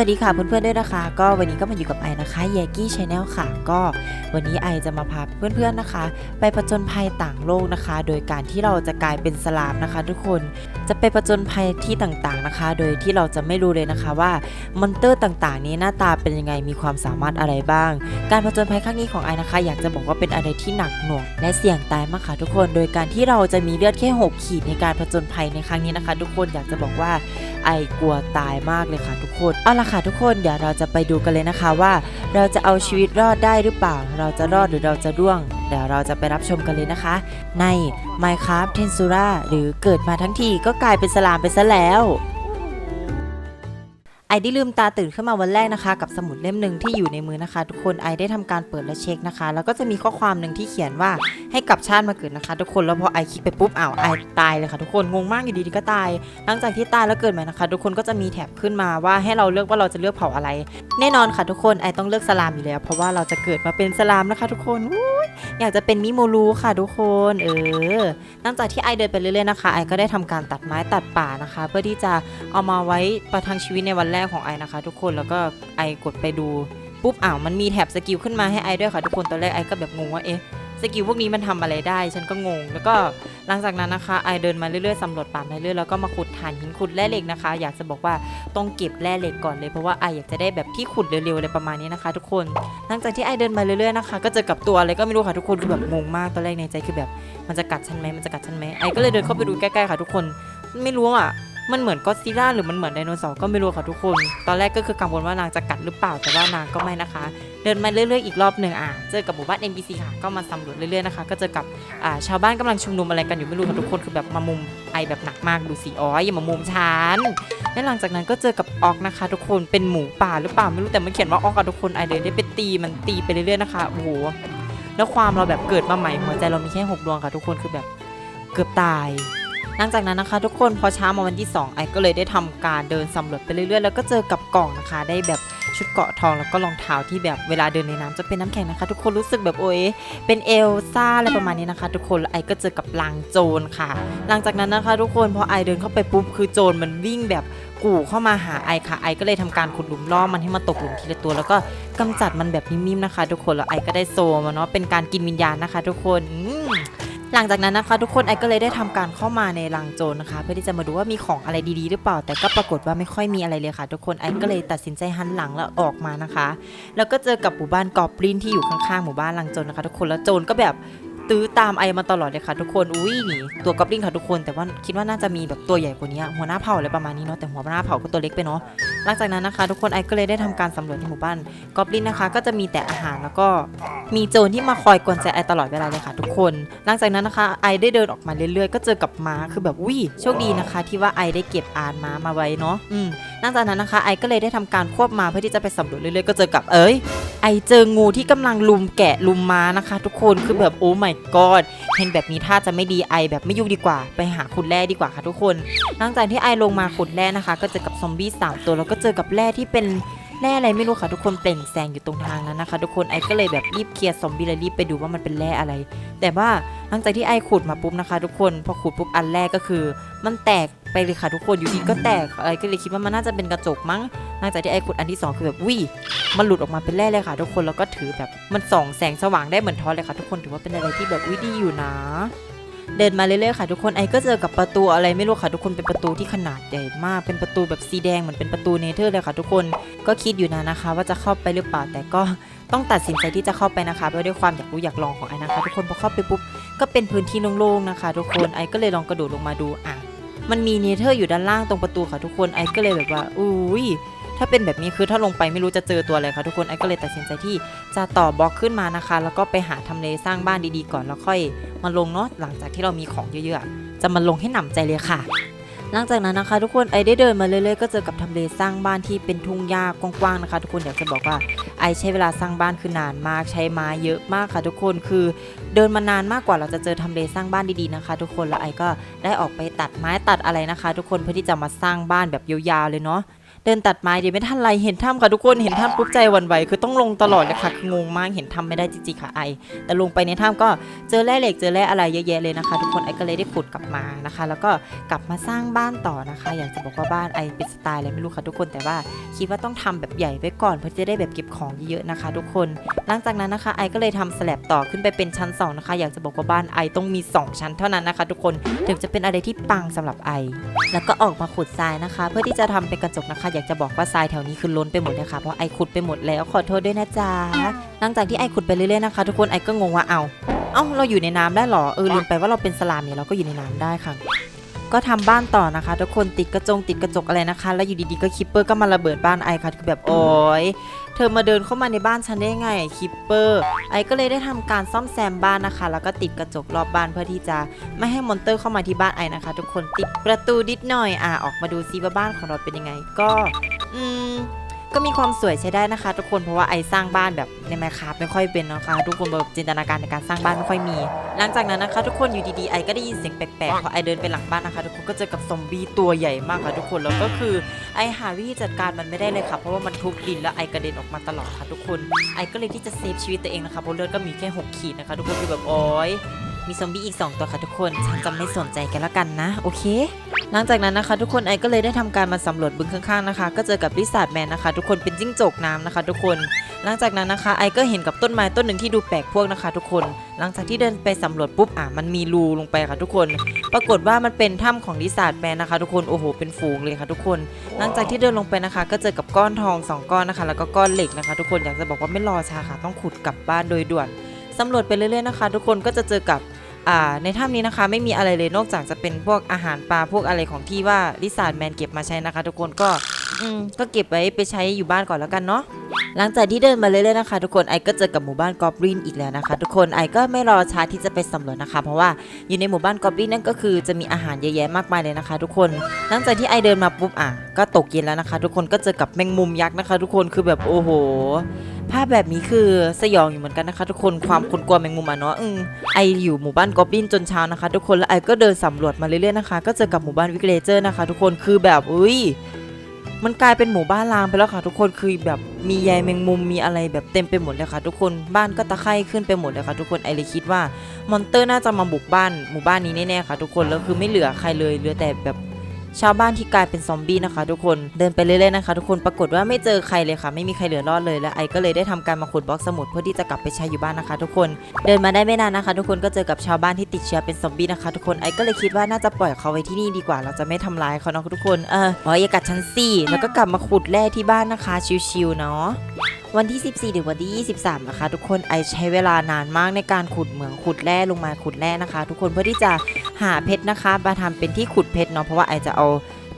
วัสดีค่ะเพื่อนๆด้วยนะคะ ก็วันนี้ก็มาอยู่กับไอนะคะเยกี้ชาแนลค่ะ ก็วันนี้ไอจะมาพาเพื่อนๆนะคะ ไปผจญภัยต่างโลกนะคะ โดยการที่เราจะกลายเป็นสลามนะคะ ทุกคนจะไปผจญภัยที่ต่างๆนะคะ โดยที่เราจะไม่รู้เลยนะคะว่ามอนเตอร์ต่างๆ นี้หน้าตาเป็นยังไงมีความสามารถอะไรบ้าง การผจญภัยครั้งนี้ของไอนะคะ อยากจะบอกว่าเป็นอะไรที่หนักหน่วงและเสี่ยงตายมากค่ะทุกคน โดยการที่เราจะมีเลือดแค่ 6 ขีดในการผจญภัยในครั้งนี้นะคะ ทุกคนอยากจะบอกว่าไอกลัวตายมากเลยค่ะ ทุกคนเอาละค่ะทุกคนเดี๋ยวเราจะไปดูกันเลยนะคะว่า เราจะเอาชีวิตรอดได้หรือเปล่า เราจะรอดหรือเราจะร่วง เดี๋ยวเราจะไปรับชมกันเลยนะคะ ใน Minecraft Tensura หรือเกิดมาทั้งทีก็กลายเป็นสลามไปซะแล้ว ไอได้ลืมตาตื่นขึ้นมาวันแรกนะคะ กับสมุดเล่มหนึ่งที่อยู่ในมือนะคะ ทุกคนไอได้ทำการเปิดและเช็คนะคะ แล้วก็จะมีข้อความหนึ่งที่เขียนว่าให้กลับชาติมาเกิดนะคะ ทุกคนแล้วพอไอคลิกไปปุ๊บอ้าวไอตายเลยค่ะ ทุกคนงงมากอยู่ดีๆก็ตาย หลังจากที่ตายแล้วเกิดใหม่นะคะ ทุกคนก็จะมีแถบขึ้นมาว่าให้เราเลือกว่าเราจะเลือกเผ่าอะไร แน่นอนค่ะทุกคนไอต้องเลือกสลามอยู่แล้ว เพราะว่าเราจะเกิดมาเป็นสลามนะคะ ทุกคนอุ๊ย อยากจะเป็นมิโมรูค่ะทุกคนเออหลังจากที่ไอเดินไปเรื่อยๆนะคะไอก็ได้ทำการตัดไม้ตัดป่านะคะ เพื่อที่จะเอามาไว้ประทังชีวิตในวันแรกของไอนะคะ ทุกคนแล้วก็ไอกดไปดูปุ๊บอ้าวมันมีแถบสกิลขึ้นมาให้ไอด้วยค่ะทุกคนตอนแรกไอก็แบบงงว่าเอ๊ะ สกิลพวกนี้มันทำอะไรได้ ฉันก็งง แล้วก็หลังจากนั้นนะคะไอเดินมาเรื่อยๆสำรวจป่ามาเรื่อยๆแล้วก็มาขุดถ่านหินขุดแร่เหล็กนะคะ อยากจะบอกว่าต้องเก็บแร่เหล็กก่อนเลยเพราะว่าไออยากจะได้แบบที่ขุดเร็วๆอะไรประมาณนี้นะคะ ทุกคนหลังจากที่ไอเดินมาเรื่อยๆนะคะก็เจอกับตัวอะไรก็ไม่รู้ค่ะทุกคนคือแบบงงมากตอนแรกในใจคือแบบมันจะกัดฉันไหมมันจะกัดฉันไหมไอก็เลยเดินเข้าไปดูใกล้ๆค่ะ ทุกคนไม่รู้อะ มันเหมือนก็ซิลล่าหรือมันเหมือนไดโนเสาร์ก็ไม่รู้ค่ะทุกคน ตอนแรกก็คือกังวลว่านางจะกัดหรือเปล่าแต่ว่านางก็ไม่นะคะ เดินมาเรื่อยๆอีกรอบหนึ่งอะเจอกับหมู่บ้าน NPC ค่ะก็มาสำรวจเรื่อยๆนะคะก็เจอกับอ่าชาวบ้านกำลังชุมนุมอะไรกันอยู่ไม่รู้ค่ะทุกคนคือแบบมามุมไอแบบหนักมากดูสิอ๋ออย่ามามุมฉันและหลังจากนั้นก็เจอกับออกนะคะ ทุกคนเป็นหมูป่าหรือเปล่าไม่รู้แต่มันเขียนว่าออกอะทุกคนไอเลยได้ไปตีมันตีไปเรื่อยๆนะคะโอ้โหแล้วความเราแบบเกิดมาใหม่หัวใจเรามีแค่หกดวงค่ะทุกคนคือแบบเกือบตาย หลังจากนั้นนะคะ ทุกคนพอเช้ามาวันที่ 2 ไอก็เลยได้ทำการเดินสำรวจไปเรื่อยๆ แล้วก็เจอกับกล่องนะคะ ได้แบบชุดเกาะทองแล้วก็รองเท้าที่แบบเวลาเดินในน้ำจะเป็นน้ำแข็งนะคะ ทุกคนรู้สึกแบบโอ้ยเป็นเอลซ่าอะไรประมาณนี้นะคะ ทุกคนแล้วไอก็เจอกับลังโจรค่ะ หลังจากนั้นนะคะ ทุกคนพอไอเดินเข้าไปปุ๊บคือโจรมันวิ่งแบบกู่เข้ามาหาไอค่ะไอก็เลยทำการขุดหลุมล่อมันให้มันตกหลุมทีละตัว แล้วก็กำจัดมันแบบนิ่มๆนะคะ ทุกคนแล้วไอก็ได้โซมาเนาะเป็นการกินวิญญาณนะคะ ทุกคนอื หลังจากนั้นนะคะ ทุกคนไอก็เลยได้ทำการเข้ามาในลังโจรนะคะ เพื่อที่จะมาดูว่ามีของอะไรดีๆ หรือเปล่า แต่ก็ปรากฏว่าไม่ค่อยมีอะไรเลยค่ะ ทุกคนไอก็เลยตัดสินใจหันหลังแล้วออกมานะคะ แล้วก็เจอกับหมู่บ้านกอบลินที่อยู่ข้างๆหมู่บ้านลังโจรนะคะ ทุกคนแล้วโจรก็แบบ ตื้อตามไอมาตลอดเลยค่ะทุกคน อุ้ยนี่ตัวกอบลินค่ะทุกคน แต่ว่าคิดว่าน่าจะมีแบบตัวใหญ่กว่านี้หัวหน้าเผ่าอะไรประมาณนี้เนาะแต่หัวหน้าเผ่าก็ตัวเล็กไปเนาะหลังจากนั้นนะคะ ทุกคนไอก็เลยได้ทำการสำรวจในหมู่บ้านกอบลินนะคะ ก็จะมีแต่อาหารแล้วก็มีโจรที่มาคอยกวนใจไอตลอดเวลาเลยค่ะทุกคน หลังจากนั้นนะคะ ไอได้เดินออกมาเรื่อยๆ ก็เจอกับม้าคือแบบวิโชคดีนะคะ ที่ว่าไอได้เก็บอานม้ามาไว้เนาะอืมหลังจากนั้นนะคะไอก็เลยได้ทำการควบมาเพื่อที่จะไปสำรวจเรื่อยๆก็เจอกับเอ้ยไอเจองูที่กำลังลุมแกะลุมม้านะคะ ทุกคนคือแบบโอ้ my god เห็นแบบนี้ถ้าจะไม่ดีไอแบบไม่ยุ่งดีกว่า ไปหาขุดแร่ดีกว่าค่ะทุกคน หลังจากที่ไอลงมาขุดแร่นะคะ ก็เจอกับซอมบี้สามตัวแล้วก็เจอกับแร่ที่เป็นแร่อะไรไม่รู้ค่ะทุกคนเปล่งแสงอยู่ตรงทางนั้นนะคะ ทุกคนไอก็เลยแบบรีบเคลียร์ซอมบี้แล้วรีบไปดูว่ามันเป็นแร่อะไร แต่ว่าหลังจากที่ไอขุดมาปุ๊บนะคะ ทุกคนพอขุดปุ๊บอันแรกก็คือ มันแตก ไปเลยค่ะทุกคนอยู่ดีก็แตกอะไอก็เลยคิดว่ามันน่าจะเป็นกระจกมั้งหลังจากที่ไอ้ขุดอันที่สองคือแบบวิ่มันหลุดออกมาเป็นแร่เลยค่ะ ทุกคนแล้วก็ถือแบบมันส่องแสงสว่างได้เหมือนทอสเลยค่ะ ทุกคนถือว่าเป็นอะไรที่แบบวิดีอยู่นะเดินมาเรื่อยๆค่ะทุกคนไอก็เจอกับประตูอะไรไม่รู้ค่ะทุกคนเป็นประตูที่ขนาดใหญ่มากเป็นประตูแบบสีแดงเหมือนเป็นประตูเนเธอร์เลยค่ะ ทุกคนก็คิดอยู่นะนะคะ ว่าจะเข้าไปหรือเปล่าแต่ก็ต้องตัดสินใจที่จะเข้าไปนะคะเพราะด้วยความอยากรู้อยากลองของไอนะคะ ทุกคนพอเข้าไปปุ๊บก็เป็นพื้นที่โล่งๆนะคะ ทุกคนไอก็เลยลองกระโดดลงมาดูอะ มันมีเนเธอร์อยู่ด้านล่างตรงประตูค่ะทุกคนไอก็เลยแบบว่าอุ้ยถ้าเป็นแบบนี้คือถ้าลงไปไม่รู้จะเจอตัวอะไรค่ะทุกคนไอก็เลยตัดสินใจที่จะต่อบล็อกขึ้นมานะคะ แล้วก็ไปหาทำเลสร้างบ้านดีๆก่อนแล้วค่อยมาลงเนาะหลังจากที่เรามีของเยอะๆจะมาลงให้หนำใจเลยค่ะ หลังจากนั้นนะคะ ทุกคนไอได้เดินมาเรื่อยๆก็เจอกับทำเลสร้างบ้านที่เป็นทุ่งหญ้ากว้างๆนะคะ ทุกคนอยากจะบอกว่า ไอใช้เวลาสร้างบ้านคือนานมากใช้ไม้เยอะมากค่ะทุกคนคือเดินมานานมากกว่าเราจะเจอทำเลสร้างบ้านดีๆนะคะ ทุกคนแล้วไอก็ได้ออกไปตัดไม้ตัดอะไรนะคะ ทุกคนเพื่อที่จะมาสร้างบ้านแบบยาวๆเลยเนาะ เดินตัดไม้เดี๋ยวไม่ทันไรเห็นถ้ำค่ะทุกคนเห็นถ้ำปุ๊บใจวันไหวคือต้องลงตลอดเลยค่ะคืองงมากเห็นถ้ำไม่ได้จริงๆค่ะไอ แต่ลงไปในถ้ำก็เจอแร่เหล็กเจอแร่อะไรเยอะแยะเลยนะคะ ทุกคนไอก็เลยได้ขุดกลับมานะคะ แล้วก็กลับมาสร้างบ้านต่อนะคะ อยากจะบอกว่าบ้านไอเป็นสไตล์อะไรไม่รู้ค่ะทุกคนแต่ว่าคิดว่าต้องทำแบบใหญ่ไว้ก่อนเพื่อจะได้แบบเก็บของเยอะๆนะคะ ทุกคน หลังจากนั้นนะคะไอก็เลยทำสแลบต่อขึ้นไปเป็นชั้นสองนะคะอยากจะบอกว่าบ้านไอต้องมี 2 ชั้นเท่านั้นนะคะ ทุกคนถึงจะเป็นอะไรที่ปังสำหรับไอ แล้วก็ออกมาขุดทรายนะคะ เพื่อที่จะทำเป็นกระจกนะคะอยากจะบอกว่าทรายแถวนี้คือล้นไปหมดเลยค่ะเพราะไอขุดไปหมดแล้วขอโทษด้วยนะจ๊ะหลังจากที่ไอขุดไปเรื่อยๆนะคะ ทุกคนไอก็งงว่าเอาเอ้าเราอยู่ในน้ำได้เหรอเออลืมไปว่าเราเป็นสลามเนี่ยเราก็อยู่ในน้ำได้ค่ะ ก็ทำบ้านต่อนะคะ ทุกคนติดกระจงติดกระจกอะไรนะคะ แล้วอยู่ดีๆก็คิปเปอร์ก็มาระเบิดบ้านไอค่ะคือแบบโอ๊ยเธอมาเดินเข้ามาในบ้านฉันได้ไงคิปเปอร์ไอก็เลยได้ทำการซ่อมแซมบ้านนะคะ แล้วก็ติดกระจกรอบบ้านเพื่อที่จะไม่ให้มอนเตอร์เข้ามาที่บ้านไอนะคะ ทุกคนติดประตูดิดหน่อยอะออกมาดูซิว่าบ้านของเราเป็นยังไง ก็ อืม ก็มีความสวยใช้ได้นะคะ ทุกคนเพราะว่าไอสร้างบ้านแบบในแมคคาไม่ค่อยเป็นนะคะทุกคนแบบจินตนาการในการสร้างบ้านไม่ค่อยมี หลังจากนั้นนะคะ ทุกคนอยู่ดีๆไอก็ได้ยินเสียงแปลกๆพอไอเดินไปหลังบ้านนะคะ ทุกคนก็เจอกับซอมบี้ตัวใหญ่มากค่ะทุกคนแล้วก็คือไอหาวิธีจัดการมันไม่ได้เลยค่ะเพราะว่ามันทุบดินแล้วไอกระเด็นออกมาตลอดค่ะทุกคนไอก็เลยที่จะเซฟชีวิตตัวเองนะคะเพราะเลือดก็มีแค่หกขีดนะคะ ทุกคนคือแบบโอ๊ย มีซอมบี้อีก 2 ตัวค่ะทุกคน ฉันจะไม่สนใจกันแล้วกันนะ โอเค หลังจากนั้นนะคะ ทุกคนไอก็เลยได้ทำการมาสำรวจบึงข้างๆนะคะ ก็เจอกับลิซาร์ดแมนนะคะ ทุกคนเป็นจิ้งจกน้ำนะคะ ทุกคน หลังจากนั้นนะคะ ไอก็เห็นกับต้นไม้ต้นหนึ่งที่ดูแปลกพวกนะคะ ทุกคน หลังจากที่เดินไปสำรวจปุ๊บอะมันมีรูลงไปค่ะทุกคน ปรากฏว่ามันเป็นถ้ำของลิซาร์ดแมนนะคะ ทุกคนโอ้โหเป็นฝูงเลยค่ะ ทุกคน หลังจากที่เดินลงไปนะคะ ก็เจอกับก้อนทองสองก้อนนะคะ แล้วก็ก้อนเหล็กนะคะ ทุกคนอยากจะบอกว่าไม่รอช้าค่ะต้องขุดกลับบ้านโดยด่วน สำรวจไปเรื่อยๆนะคะ ทุกคนก็จะเจอกับในถ้ำนี้นะคะไม่มีอะไรเลยนอกจากจะเป็นพวกอาหารปลาพวกอะไรของที่ว่าลิซาร์ดแมนเก็บมาใช้นะคะ ทุกคนก็ อืมก็เก็บไว้ไปใช้อยู่บ้านก่อนแล้วกันเนาะหลังจากที่เดินมาเรื่อยๆนะคะ ทุกคนไอก็เจอกับหมู่บ้านกอบลินอีกแล้วนะคะ ทุกคนไอก็ไม่รอช้าที่จะไปสำรวจนะคะ เพราะว่าอยู่ในหมู่บ้านกอบลินนั่นก็คือจะมีอาหารเยอะแยะมากมายเลยนะคะ ทุกคนหลังจากที่ไอเดินมาปุ๊บอะก็ตกเย็นแล้วนะคะ ทุกคนก็เจอกับแมงมุมยักษ์นะคะ ทุกคนคือแบบโอ้โหภาพแบบนี้คือสยองอยู่เหมือนกันนะคะ ทุกคนความคนกลัวแมงมุมอะเนาะอืมไออยู่หมู่บ้านกอบลินจนเช้านะคะ ทุกคนแล้วไอก็เดินสำรวจมาเรื่อยๆนะคะ ก็เจอกับหมู่บ้านวิกเลเจอร์นะคะ ทุกคนคือแบบอุ้ย มันกลายเป็นหมู่บ้านรางไปแล้วค่ะทุกคนคือแบบมีใยแมงมุมมีอะไรแบบเต็มไปหมดเลยค่ะทุกคนบ้านก็ตะไคร่ขึ้นไปหมดเลยค่ะทุกคนไอเลยคิดว่ามอนเตอร์น่าจะมาบุกบ้านหมู่บ้านนี้แน่ๆค่ะ ทุกคนแล้วคือไม่เหลือใครเลยเหลือแต่แบบ ชาวบ้านที่กลายเป็นซอมบี้นะคะ ทุกคนเดินไปเรื่อยๆนะคะทุกคนปรากฏว่าไม่เจอใครเลยค่ะ ไม่มีใครเหลือรอดเลยและไอก็เลยได้ทำการมาขุดบล็อกสมุดเพื่อที่จะกลับไปใช้อยู่บ้านนะคะ ทุกคนเดินมาได้ไม่นานนะคะ ทุกคนก็เจอกับชาวบ้านที่ติดเชื้อเป็นซอมบี้นะคะ ทุกคนไอก็เลยคิดว่าน่าจะปล่อยเขาไว้ที่นี่ดีกว่า เราจะไม่ทำร้ายเขาเนาะทุกคนเอออ๋ออย่ากัดฉันสิแล้วก็กลับมาขุดแร่ที่บ้านนะคะชิวๆเนาะวันที่ 14 ถึงวันที่ 23 นะคะ ทุกคนไอใช้เวลานานมากในการขุดเหมืองขุดแร่ลงมาขุดแร่นะคะ ทุกคนเพื่อที่จะ หาเพชรนะคะ มาทำเป็นที่ขุดเพชรเนาะเพราะว่าไอจะเอา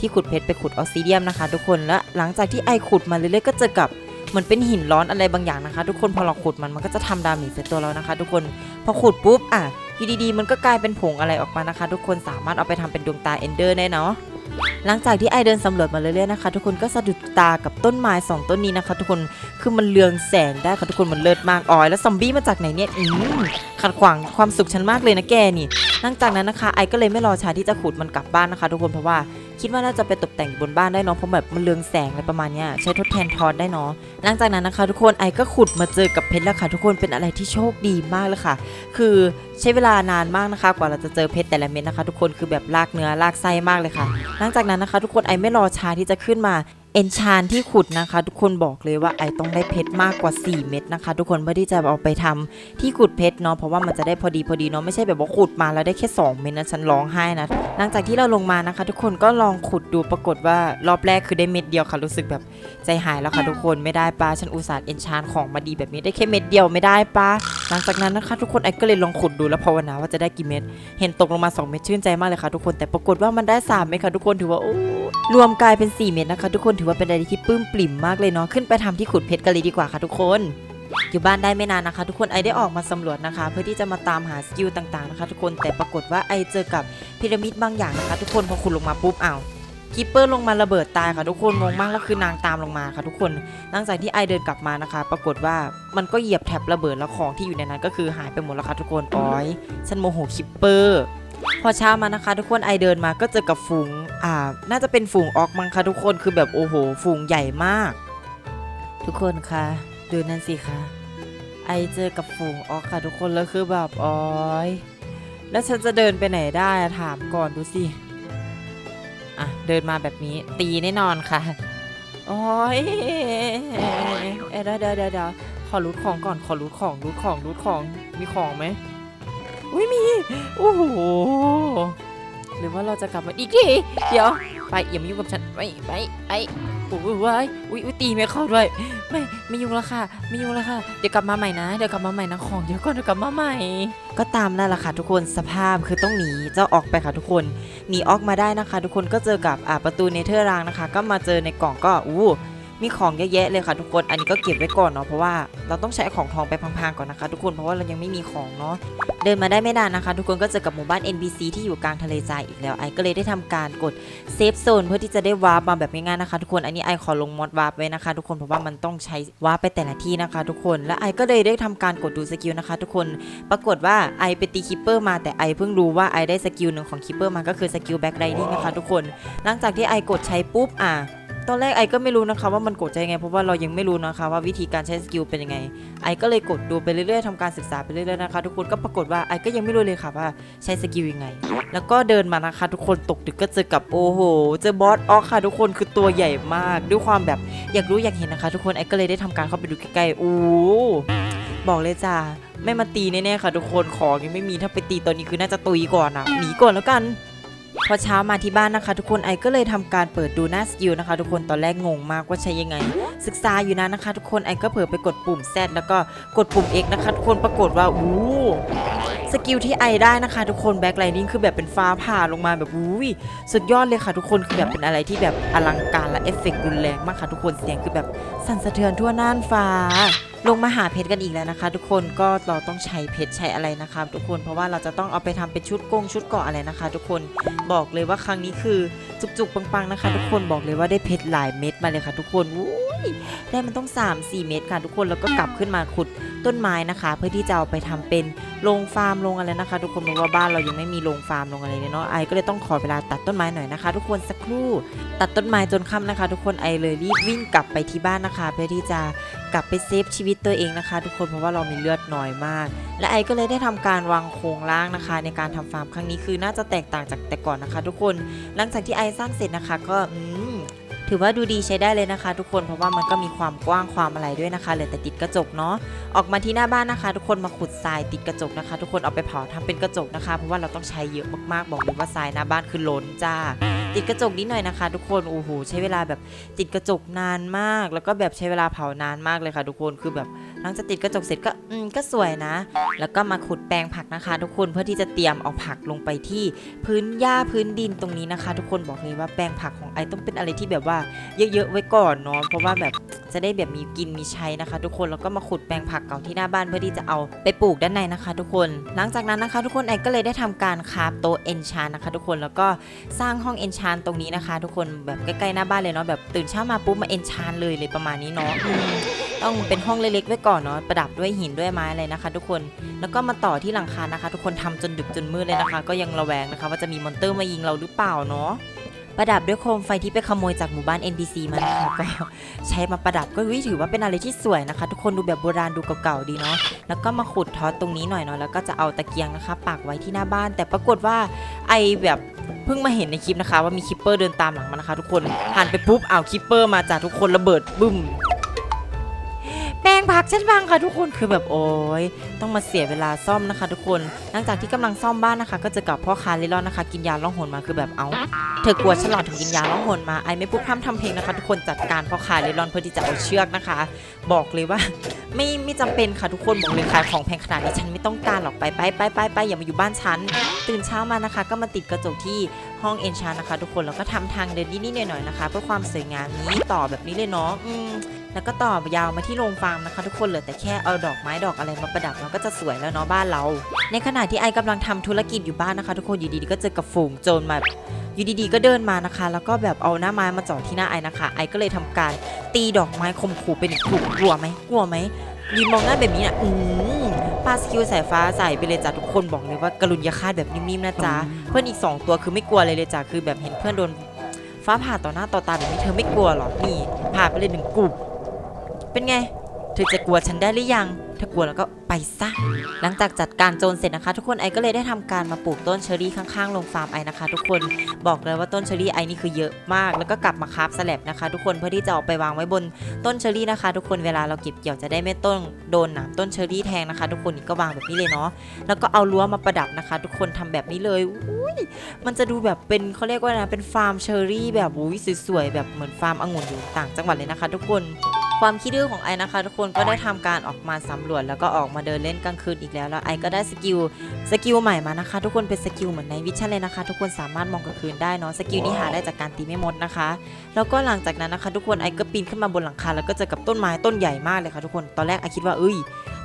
ที่ขุดเพชรไปขุดออกซิเดียมนะคะ ทุกคนและหลังจากที่ไอขุดมาเรื่อยๆก็เจอกับเหมือนเป็นหินร้อนอะไรบางอย่างนะคะ ทุกคนพอเราขุดมันมันก็จะทำดาเมจใส่ตัวเรานะคะ ทุกคนพอขุดปุ๊บอะอยู่ดีๆมันก็กลายเป็นผงอะไรออกมานะคะ ทุกคนสามารถเอาไปทำเป็นดวงตาเอนเดอร์ได้เนาะหลังจากที่ไอเดินสำรวจมาเรื่อยๆนะคะ ทุกคนก็สะดุดตากับต้นไม้สองต้นนี้นะคะ ทุกคนคือมันเรืองแสงได้ค่ะทุกคนมันเลิศมากอ๋อยแล้วซอมบี้มาจากไหนเนี่ยอืมขัดขวางความสุขฉันมากเลยนะแกนี่ หลังจากนั้นนะคะไอก็เลยไม่รอช้าที่จะขุดมันกลับบ้านนะคะ ทุกคนเพราะว่าคิดว่าน่าจะไปตกแต่งบนบ้านได้เนาะเพราะแบบมันเรืองแสงอะไรประมาณนี้ใช้ทดแทนทอนได้เนาะหลังจากนั้นนะคะ ทุกคนไอก็ขุดมาเจอกับเพชรแล้วค่ะ ทุกคนเป็นอะไรที่โชคดีมากเลยค่ะ คือใช้เวลานานมากนะคะ กว่าเราจะเจอเพชรแต่ละเม็ดนะคะ ทุกคนคือแบบลากเนื้อลากไส้มากเลยค่ะ หลังจากนั้นนะคะ ทุกคนไอไม่รอช้าที่จะขึ้นมา เอนชานที่ขุดนะคะ ทุกคนบอกเลยว่าไอต้องได้เพชรมากกว่า 4 เม็ดนะคะ ทุกคนเพื่อที่จะเอาไปทำที่ขุดเพชรเนาะเพราะว่ามันจะได้พอดีพอดีเนาะไม่ใช่แบบว่าขุดมาแล้วได้แค่ 2 เม็ดนะฉันร้องไห้นะหลังจากที่เราลงมานะคะ ทุกคนก็ลองขุดดูปรากฏว่ารอบแรกคือได้เม็ดเดียวค่ะรู้สึกแบบใจหายแล้วค่ะทุกคนไม่ได้ปะฉันอุตส่าห์เอนชานของมาดีแบบนี้ได้แค่เม็ดเดียวไม่ได้ปะหลังจากนั้นนะคะ ทุกคนไอก็เลยลองขุดดูแล้วภาวนาว่าจะได้กี่เม็ดเห็นตกลงมา 2 เม็ดชื่นใจมากเลยค่ะ ทุกคนแต่ปรากฏว่ามันได้3เม็ดค่ะทุกคนถือว่าโอ้รวมกลายเป็น 4 เม็ดนะคะ ทุกคนถือว่าเป็นอะไรที่ปลื้มปลิ่มมากเลยเนาะขึ้นไปทำที่ขุดเพชรกันเลยดีกว่าค่ะทุกคน อยู่บ้านได้ไม่นานนะคะ ทุกคนไอได้ออกมาสำรวจนะคะ เพื่อที่จะมาตามหาสกิลต่างๆนะคะ ทุกคนแต่ปรากฏว่าไอเจอกับพีระมิดบางอย่างนะคะ ทุกคนพอขุดลงมาปุ๊บอ้าวคิปเปอร์ลงมาระเบิดตายค่ะทุกคนงงมากแล้วคือนางตามลงมาค่ะทุกคนหลังจากที่ไอเดินกลับมานะคะ ปรากฏว่ามันก็เหยียบแถบระเบิดแล้วของที่อยู่ในนั้นก็คือหายไปหมดแล้วค่ะทุกคนอ้อยฉันโมโหคิปเปอร์ พอเช้ามานะคะทุกคนไอเดินมาก็เจอกับฝูงอ่าน่าจะเป็นฝูงออกมังคะทุกคนคือแบบโอ้โห ฝูงใหญ่มาก ทุกคนคะดูนั่นสิคะไอเจอกับฝูงออกค่ะทุกคนแล้วคือแบบอ้อยแล้วฉันจะเดินไปไหนได้ถามก่อนดูสิอะเดินมาแบบนี้ตีแน่นอนค่ะโอ้ยเอ้ยเดี๋ยวเดี๋ยวเดี๋ยวเดี๋ยวขอรูดของก่อนขอรูดของรูดของรูดของมีของไหม อุ้ยมี โอ้โห หรือว่าเราจะกลับมาอีกที เดี๋ยว ไปอย่ามายุ่งกับฉัน ไปไปไปโอ้ยว้ายอุ้ยตีไม่เข้าด้วย ไม่ไม่ยุ่งแล้วค่ะ ไม่ยุ่งแล้วค่ะ เดี๋ยวกลับมาใหม่นะ เดี๋ยวกลับมาใหม่นะของเดี๋ยวก่อนเดี๋ยวกลับมาใหม่ ก็ตามนั่นแหละค่ะทุกคน สภาพคือต้องหนีเจ้าออกไปค่ะทุกคน หนีออกมาได้นะคะ ทุกคนก็เจอกับอ่าประตูเนเธอร์รางนะคะ ก็มาเจอในกล่องก็อู้ มีของเยอะแยะเลยค่ะทุกคน อันนี้ก็เก็บไว้ก่อนเนาะเพราะว่าเราต้องใช้ของทองไปพังๆก่อนนะคะ ทุกคนเพราะว่าเรายังไม่มีของเนาะเดินมาได้ไม่นานนะคะ ทุกคนก็เจอกับหมู่บ้าน NPC ที่อยู่กลางทะเลทรายอีกแล้วไอก็เลยได้ทำการกดเซฟโซนเพื่อที่จะได้วาร์ปมาแบบง่ายๆนะคะ ทุกคนอันนี้ไอขอลงมอดวาร์ปไว้นะคะ ทุกคนเพราะว่ามันต้องใช้วาร์ปไปแต่ละที่นะคะ ทุกคนและไอก็เลยได้ทำการกดดูสกิลนะคะ ทุกคนปรากฏว่าไอไปตีคิปเปอร์มาแต่ไอเพิ่งรู้ว่าไอได้สกิลหนึ่งของคิปเปอร์มาก็คือสกิลแบ็คไรดิ้งนะคะทุกคน หลังจากที่ไอกดใช้ปุ๊บอะ ตอนแรกไอก็ไม่รู้นะคะว่ามันกดใช้ยังไงเพราะว่าเรายังไม่รู้นะคะว่าวิธีการใช้สกิลเป็นยังไง ไอก็เลยกดดูไปเรื่อยๆทำการศึกษาไปเรื่อยๆนะคะ ทุกคนก็ปรากฏว่าไอก็ยังไม่รู้เลยค่ะว่าใช้สกิลยังไง แล้วก็เดินมานะคะ ทุกคนตกดึกก็เจอกับโอ้โหเจอบอสออกค่ะ ทุกคนคือตัวใหญ่มาก ด้วยความแบบอยากรู้อยากเห็นนะคะ ทุกคนไอก็เลยได้ทำการเข้าไปดูใกล้ๆโอ้บอกเลยจ้าไม่มาตีแน่ๆค่ะ ทุกคนของยังไม่มีถ้าไปตีตอนนี้คือน่าจะตุยก่อนอะหนีก่อนแล้วกัน พอเช้ามาที่บ้านนะคะ ทุกคนไอก็เลยทำการเปิดดูหน้าสกิลนะคะ ทุกคนตอนแรกงงมากว่าใช้ยังไง ศึกษาอยู่นะนะคะ ทุกคนไอก็เผลอไปกดปุ่ม Z แล้วก็กดปุ่ม X นะคะทุกคนปรากฏว่าอู้สกิลที่ไอได้นะคะ ทุกคนแบ็คไลนิ่งคือแบบเป็นฟ้าผ่าลงมาแบบอุ้ยสุดยอดเลยค่ะ ทุกคนคือแบบเป็นอะไรที่แบบอลังการและเอฟเฟกต์รุนแรงมากค่ะ ทุกคนเสียงคือแบบสั่นสะเทือนทั่วน่านฟ้า ลงมาหาเพชรกันอีกแล้วนะคะ ทุกคนก็เราต้องใช้เพชรใช้อะไรนะคะ ทุกคนเพราะว่าเราจะต้องเอาไปทำเป็นชุดกงชุดเกาะอะไรนะคะ ทุกคนบอกเลยว่าครั้งนี้คือจุกๆปังๆนะคะ ทุกคนบอกเลยว่าได้เพชรหลายเม็ดมาเลยค่ะ ทุกคนอุ้ยได้มันต้อง 3-4 เม็ดค่ะทุกคนแล้วก็กลับขึ้นมาขุดต้นไม้นะคะ เพื่อที่จะเอาไปทำเป็นโรงฟาร์มโรงอะไรนะคะ ทุกคนเพราะว่าบ้านเรายังไม่มีโรงฟาร์มโรงอะไรเลยเนาะไอก็เลยต้องขอเวลาตัดต้นไม้หน่อยนะคะ ทุกคนสักครู่ ตัดต้นไม้จนค่ำนะคะ ทุกคนไอเลยรีบวิ่งกลับไปที่บ้านนะคะ เพื่อที่จะ กลับไปเซฟชีวิตตัวเองนะคะ ทุกคนเพราะว่าเรามีเลือดน้อยมาก และไอก็เลยได้ทำการวางโครงร่างนะคะ ในการทำฟาร์มครั้งนี้คือน่าจะแตกต่างจากแต่ก่อนนะคะ ทุกคนหลังจากที่ไอสร้างเสร็จนะคะก็ถือว่าดูดีใช้ได้เลยนะคะ ทุกคนเพราะว่ามันก็มีความกว้างความอะไรด้วยนะคะเหลือแต่ติดกระจกเนาะออกมาที่หน้าบ้านนะคะ ทุกคนมาขุดทรายติดกระจกนะคะ ทุกคนเอาไปเผาทำเป็นกระจกนะคะ เพราะว่าเราต้องใช้เยอะมากๆบอกเลยว่าทรายหน้าบ้านคือล้นจ้า ติดกระจกนิดหน่อยนะคะ ทุกคนโอ้โหใช้เวลาแบบติดกระจกนานมาก แล้วก็แบบใช้เวลาเผานานมากเลยค่ะ ทุกคนคือแบบหลังจากติดกระจกเสร็จก็อืมก็สวยนะ แล้วก็มาขุดแปลงผักนะคะ ทุกคนเพื่อที่จะเตรียมเอาผักลงไปที่พื้นหญ้าพื้นดินตรงนี้นะคะ ทุกคนบอกเลยว่าแปลงผักของไอต้องเป็นอะไรที่แบบว่าเยอะๆไว้ก่อนเนาะเพราะว่าแบบ จะได้แบบมีกินมีใช้นะคะ ทุกคนแล้วก็มาขุดแปลงผักเก่าที่หน้าบ้านเพื่อที่จะเอาไปปลูกด้านในนะคะ ทุกคน หลังจากนั้นนะคะ ทุกคนไอก็เลยได้ทำการคาฟโต๊ะเอนชานนะคะ ทุกคนแล้วก็สร้างห้องเอนชานตรงนี้นะคะ ทุกคนแบบใกล้ๆหน้าบ้านเลยเนาะแบบตื่นเช้ามาปุ๊บมาเอนชานเลยเลยประมาณนี้เนาะต้องเป็นห้องเล็กๆไว้ก่อนเนาะประดับด้วยหินด้วยไม้อะไรนะคะ ทุกคนแล้วก็มาต่อที่หลังคานะคะ ทุกคนทำจนดึกจนมืดเลยนะคะ ก็ยังระแวงนะคะ ว่าจะมีมอนเตอร์มายิงเราหรือเปล่าเนาะ ประดับด้วยโคมไฟที่ไปขโมยจากหมู่บ้าน NPC มานะคะก็ใช้มาประดับก็วิถือว่าเป็นอะไรที่สวยนะคะ ทุกคนดูแบบโบราณดูเก่าๆดีเนาะแล้วก็มาขุดทอดตรงนี้หน่อยเนาะแล้วก็จะเอาตะเกียงนะคะปักไว้ที่หน้าบ้าน แต่ปรากฏว่าไอแบบเพิ่งมาเห็นในคลิปนะคะ ว่ามีคิปเปอร์เดินตามหลังมานะคะ ทุกคนหันไปปุ๊บอ้าวคิปเปอร์มาจากทุกคนระเบิดบึ้ม แปลงผักฉันพังค่ะทุกคนคือแบบโอ้ยต้องมาเสียเวลาซ่อมนะคะ ทุกคน หลังจากที่กำลังซ่อมบ้านนะคะ ก็จะกับพ่อค้าเล่ร่อนนะคะ กินยาล่องหนมาคือแบบเอาเธอกลัวฉลอดถึงกินยาล่องหนมาไอไม่ปุ๊บพร่ำทำเพลงนะคะ ทุกคนจัดการพ่อค้าเล่ร่อนเพื่อที่จะเอาเชือกนะคะ บอกเลยว่า ไม่ไม่จำเป็นค่ะทุกคนบอกเลยขายของแพงขนาดนี้ฉันไม่ต้องการหรอกไปไปไปไปไปอย่ามาอยู่บ้านฉันตื่นเช้ามานะคะ ก็มาติดกระจกที่ ห้องเอนชานนะคะทุกคนแล้วก็ทำทางเดินนิดๆหน่อยๆนะคะ เพื่อความสวยงามนี้ต่อแบบนี้เลยเนาะแล้วก็ต่อยาวมาที่โรงฟาร์มนะคะ ทุกคนเหลือแต่แค่เอาดอกไม้ดอกอะไรมาประดับเราก็จะสวยแล้วเนาะบ้านเรา ในขณะที่ไอกำลังทำธุรกิจอยู่บ้านนะคะ ทุกคนอยู่ดีๆก็เจอกับฝูงโจรมาอยู่ดีๆก็เดินมานะคะ แล้วก็แบบเอาหน้าไม้มาจ่อที่หน้าไอนะคะ ไอก็เลยทำการตีดอกไม้ข่มขู่เป็นกลุ่กลัวไหมกลัวไหมยืนมองหน้าแบบนี้นะอืม ปปาสกิลสายฟ้าใส่ไปเลยจ้ะทุกคนบอกเลยว่ากรุณอย่าคาดแบบนิ่มๆนะจ๊ะเพื่อนอีก 2 ตัวคือไม่กลัวเลยเลยจ้ะคือแบบเห็นเพื่อนโดนฟ้าผ่าต่อหน้าต่อตาแบบนี้เธอไม่กลัวหรอนี่ผ่าไปเลยหนึ่งกลุ่มเป็นไง เธอจะกลัวฉันได้หรือยัง ถ้ากลัวแล้วก็ไปซะ หลังจากจัดการโจรเสร็จนะคะ ทุกคนไอก็เลยได้ทำการมาปลูกต้นเชอรี่ข้างๆลงฟาร์มไอนะคะ ทุกคนบอกเลยว่าต้นเชอรี่ไอนี่คือเยอะมาก แล้วก็กลับมาคราฟสลับนะคะ ทุกคนเพื่อที่จะเอาไปวางไว้บนต้นเชอรี่นะคะ ทุกคนเวลาเราเก็บเกี่ยวจะได้ไม่ต้นโดนหนามต้นเชอรี่แทงนะคะ ทุกคนนี่ก็วางแบบนี้เลยเนาะแล้วก็เอารั้วมาประดับนะคะ ทุกคนทำแบบนี้เลยอุ้ยมันจะดูแบบเป็นเขาเรียกว่านะเป็นฟาร์มเชอรี่แบบอุ้ยสวยๆแบบเหมือนฟาร์มองุ่นอยู่ต่างจังหวัดเลยนะคะ ทุกคน ความคิดดื้อของไอนะคะทุกคนก็ได้ทำการออกมาสำรวจ แล้วก็ออกมาเดินเล่นกลางคืนอีกแล้วแล้วไอก็ได้สกิลสกิลใหม่มานะคะ ทุกคนเป็นสกิลเหมือนในวิชั่นเลยนะคะ ทุกคนสามารถมองกลางคืนได้เนาะสกิลนี้หาได้จากการตีไม่มดนะคะ แล้วก็หลังจากนั้นนะคะ ทุกคนไอก็ปีนขึ้นมาบนหลังคาแล้วก็เจอกับต้นไม้ต้นใหญ่มากเลยค่ะ ทุกคนตอนแรกไอคิดว่าเอ้ย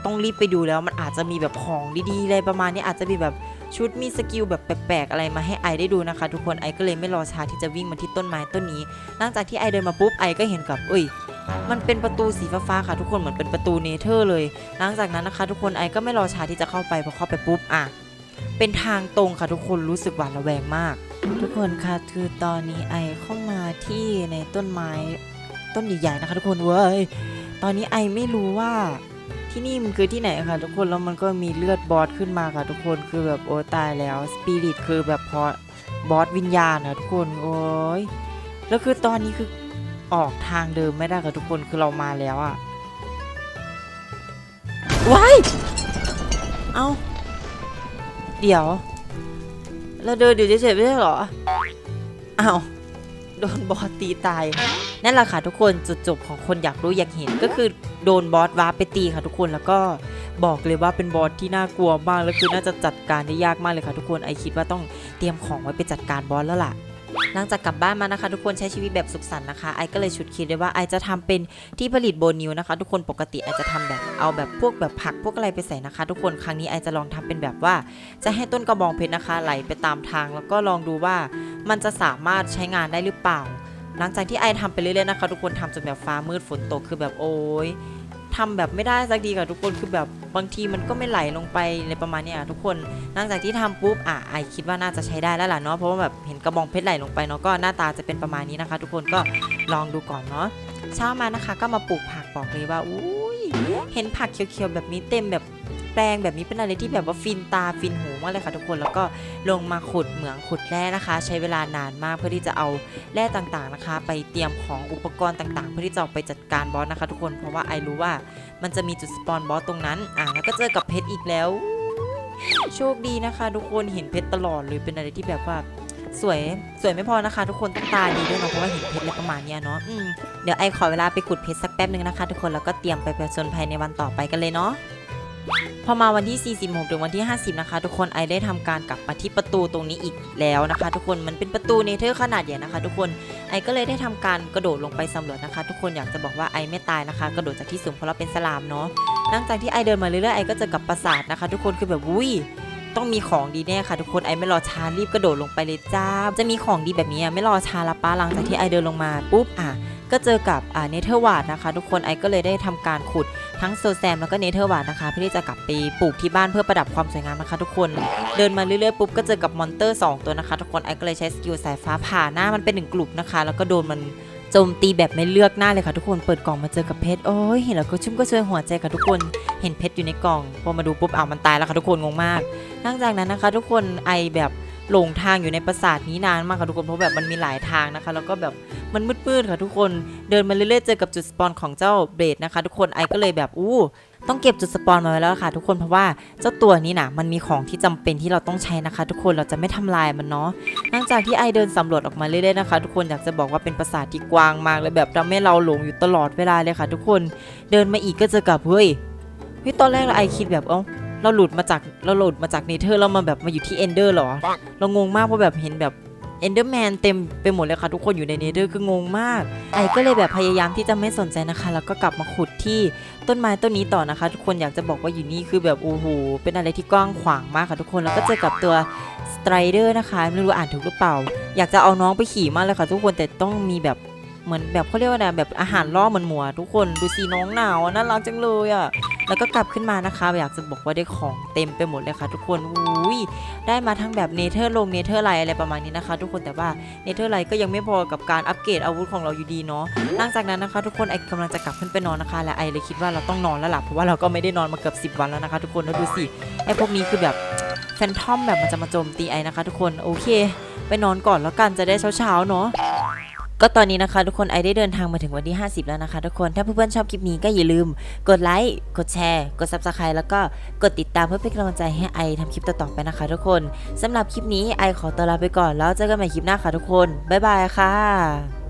ต้องรีบไปดูแล้วมันอาจจะมีแบบของดีๆอะไรประมาณนี้อาจจะมีแบบชุดมีสกิลแบบแปลกๆอะไรมาให้ไอได้ดูนะคะ ทุกคนไอก็เลยไม่รอช้าที่จะวิ่งมาที่ต้นไม้ต้นนี้ หลังจากที่ไอเดินมาปุ๊บไอก็เห็นกับเอ้ย มันเป็นประตูสีฟ้าๆค่ะทุกคนเหมือนเป็นประตูเนเธอร์เลย หลังจากนั้นนะคะทุกคนไอก็ไม่รอช้าที่จะเข้าไปพอเข้าไปปุ๊บอะเป็นทางตรงค่ะทุกคนรู้สึกหวาดระแวงมาก ทุกคนค่ะคือตอนนี้ไอเข้ามาที่ในต้นไม้ต้นใหญ่ๆนะคะ ทุกคนเว้ยตอนนี้ไอไม่รู้ว่าที่นี่มันคือที่ไหนค่ะ ทุกคนแล้วมันก็มีเลือดบอสขึ้นมาค่ะทุกคนคือแบบโอ้ตายแล้วสปิริตคือแบบพอบอสวิญญาณนะทุกคนโอ้ยแล้วคือตอนนี้คือ ออกทางเดิมไม่ได้ค่ะทุกคนคือเรามาแล้วอะว้ายเอาเดี๋ยว เราเดินอยู่เฉยๆไม่ใช่เหรออ้าวโดนบอสตีตาย นั่นแหละค่ะทุกคนจุดจบของคนอยากรู้อยากเห็นก็คือโดนบอสวาร์ปไปตีค่ะทุกคนแล้วก็บอกเลยว่าเป็นบอสที่น่ากลัวมากแล้วคือน่าจะจัดการได้ยากมากเลยค่ะทุกคนไอคิดว่าต้องเตรียมของไว้ไปจัดการบอสแล้วล่ะ หลังจากกลับบ้านมานะคะ ทุกคนใช้ชีวิตแบบสุขสันต์นะคะไอก็เลยฉุดคิดเลยว่าไอจะทำเป็นที่ผลิตโบนิวนะคะ ทุกคนปกติไอจะทำแบบเอาแบบพวกแบบผักพวกอะไรไปใส่นะคะ ทุกคนครั้งนี้ไอจะลองทำเป็นแบบว่า จะให้ต้นกระบองเพชรนะคะ ไหลไปตามทาง แล้วก็ลองดูว่ามันจะสามารถใช้งานได้หรือเปล่า หลังจากที่ไอทำไปเรื่อยๆนะคะ ทุกคนทำจนแบบฟ้ามืดฝนตกคือแบบโอ้ย ทำแบบไม่ได้สักดีกับทุกคนคือแบบบางทีมันก็ไม่ไหลลงไปในประมาณเนี้ยทุกคนหลังจากที่ทำปุ๊บอะไอคิดว่าน่าจะใช้ได้แล้วล่ะเนาะเพราะว่าแบบเห็นกระบองเพชรไหลลงไปเนาะก็หน้าตาจะเป็นประมาณนี้นะคะ ทุกคนก็ลองดูก่อนเนาะเช้ามานะคะ ก็มาปลูกผักบอกเลยว่าอุ้ยเห็นผักเขียวๆแบบนี้เต็มแบบ แปลงแบบนี้เป็นอะไรที่แบบว่าฟินตาฟินหูมากเลยค่ะทุกคนแล้วก็ลงมาขุดเหมืองขุดแร่นะคะ ใช้เวลานานมากเพื่อที่จะเอาแร่ต่างๆนะคะ ไปเตรียมของอุปกรณ์ต่างๆ เพื่อที่จะเอาไปจัดการบอสนะคะ ทุกคนเพราะว่าไอรู้ว่ามันจะมีจุดสปอนบอสตรงนั้นอะแล้วก็เจอกับเพชรอีกแล้ว โชคดีนะคะ ทุกคนเห็นเพชรตลอดเลยเป็นอะไรที่แบบว่าสวยสวยไม่พอนะคะ ทุกคนต้องตาดีด้วยเนาะเพราะว่าเห็นเพชรอะไรประมาณเนี้ยเนาะอืมเดี๋ยวไอขอเวลาไปขุดเพชรสักแป๊บนึงนะคะ ทุกคนแล้วก็เตรียมไปผจญภัยในวันต่อไปกันเลยเนาะ พอมาวันที่ 46 ถึงวันที่ 50 นะคะ ทุกคนไอได้ทำการกลับมาที่ประตูตรงนี้อีกแล้วนะคะ ทุกคนมันเป็นประตูเนเธอร์ขนาดใหญ่นะคะ ทุกคนไอก็เลยได้ทำการกระโดดลงไปสำรวจนะคะ ทุกคนอยากจะบอกว่าไอไม่ตายนะคะ กระโดดจากที่สูงเพราะเราเป็นสลามเนาะหลังจากที่ไอเดินมาเรื่อยๆไอก็จอกับปราสาทนะคะ ทุกคนคือแบบอุ้ยต้องมีของดีแน่ค่ะทุกคนไอไม่รอช้ารีบกระโดดลงไปเลยจ้าจะมีของดีแบบนี้ไม่รอช้าละป้าหลังจากที่ไอเดินลงมาปุ๊บอะก็เจอกับอ่าเนเธอร์วาดนะคะ ทุกคนไอก็เลยได้ทำการขุด ทั้งโซแซมแล้วก็เนเธอร์วาดนะคะเพื่อที่จะกลับไปปลูกที่บ้านเพื่อประดับความสวยงามนะคะทุกคน เดินมาเรื่อยๆปุ๊บก็เจอกับมอนเตอร์สองตัวนะคะทุกคนไอก็เลยใช้สกิลสายฟ้าผ่าหน้ามันเป็นหนึ่งกลุ่มนะคะ แล้วก็โดนมันโจมตีแบบไม่เลือกหน้าเลยค่ะทุกคนเปิดกล่องมาเจอกับเพชรโอ้ยเห็นแล้วก็ชุ่มก็ช่วยหัวใจค่ะทุกคนเห็นเพชรอยู่ในกล่องพอมาดูปุ๊บอ้าวมันตายแล้วค่ะทุกคนงงมากหลังจากนั้นนะคะ ทุกคนไอแบบ หลงทางอยู่ในปราสาทนี้นานมากค่ะทุกคนเพราะแบบมันมีหลายทางนะคะ แล้วก็แบบมันมืดๆค่ะทุกคนเดินมาเรื่อยๆเจอกับจุดสปอนของเจ้าเบรดนะคะ ทุกคนไอก็เลยแบบอู้ต้องเก็บจุดสปอนมาไว้แล้วค่ะทุกคนเพราะว่าเจ้าตัวนี้นะมันมีของที่จำเป็นที่เราต้องใช้นะคะ ทุกคนเราจะไม่ทำลายมันเนาะหลังจากที่ไอเดินสำรวจออกมาเรื่อยๆนะคะ ทุกคนอยากจะบอกว่าเป็นปราสาทที่กว้างมากเลยแบบทำให้เราหลงอยู่ตลอดเวลาเลยค่ะ ทุกคนเดินมาอีกก็เจอกับเฮ้ยเฮ้ยตอนแรกเราไอคิดแบบเอ้า เราหลุดมาจากเราหลุดมาจากเนเธอร์เรามาแบบมาอยู่ที่เอนเดอร์หรอ เรางงมากเพราะแบบเห็นแบบเอนเดอร์แมนเต็มไปหมดเลยค่ะ ทุกคนอยู่ในเนเธอร์คืองงมาก ไอก็เลยแบบพยายามที่จะไม่สนใจนะคะ แล้วก็กลับมาขุดที่ต้นไม้ต้นนี้ต่อนะคะ ทุกคนอยากจะบอกว่าอยู่นี่คือแบบโอ้โหเป็นอะไรที่กว้างขวางมากค่ะทุกคนแล้วก็เจอกับตัวสไตรเดอร์นะคะ ไม่รู้อ่านถูกหรือเปล่า อยากจะเอาน้องไปขี่มากเลยค่ะ ทุกคนแต่ต้องมีแบบเหมือนแบบเขาเรียกว่าอะไรแบบอาหารล่อเหมือนหมูอะทุกคนดูสิน้องหนาวอะน่ารักจังเลยอะ แล้วก็กลับขึ้นมานะคะอยากจะบอกว่าได้ของเต็มไปหมดเลยค่ะ ทุกคนอุ้ยได้มาทั้งแบบเนเธอร์ลงเนเธอร์ไลอะไรประมาณนี้นะคะ ทุกคนแต่ว่าเนเธอร์ไลก็ยังไม่พอกับการอัปเกรดอาวุธของเราอยู่ดีเนาะหลังจากนั้นนะคะ ทุกคนไอกำลังจะกลับขึ้นไปนอนนะคะ และไอเลยคิดว่าเราต้องนอนแล้วล่ะเพราะว่าเราก็ไม่ได้นอนมาเกือบ10 วันแล้วนะคะ ทุกคนแล้วดูสิไอพวกนี้คือแบบแฟนทอมแบบมันจะมาโจมตีไอนะคะ ทุกคนโอเค ไปนอนก่อนแล้วกันจะได้เช้าๆเนาะ ก็ตอนนี้นะคะทุกคนไอได้เดินทางมาถึงวันที่ 50 แล้วนะคะทุกคน ถ้าเพื่อนๆชอบคลิปนี้ก็อย่าลืม กดไลค์ กดแชร์ กด subscribe แล้วก็กดติดตามเพื่อเป็นกำลังใจให้ไอทำคลิปต่อๆไปนะคะทุกคนสำหรับคลิปนี้ไอขอตัวลาไปก่อนแล้วเจอกันใหม่คลิปหน้าค่ะทุกคนบ๊ายบายค่ะ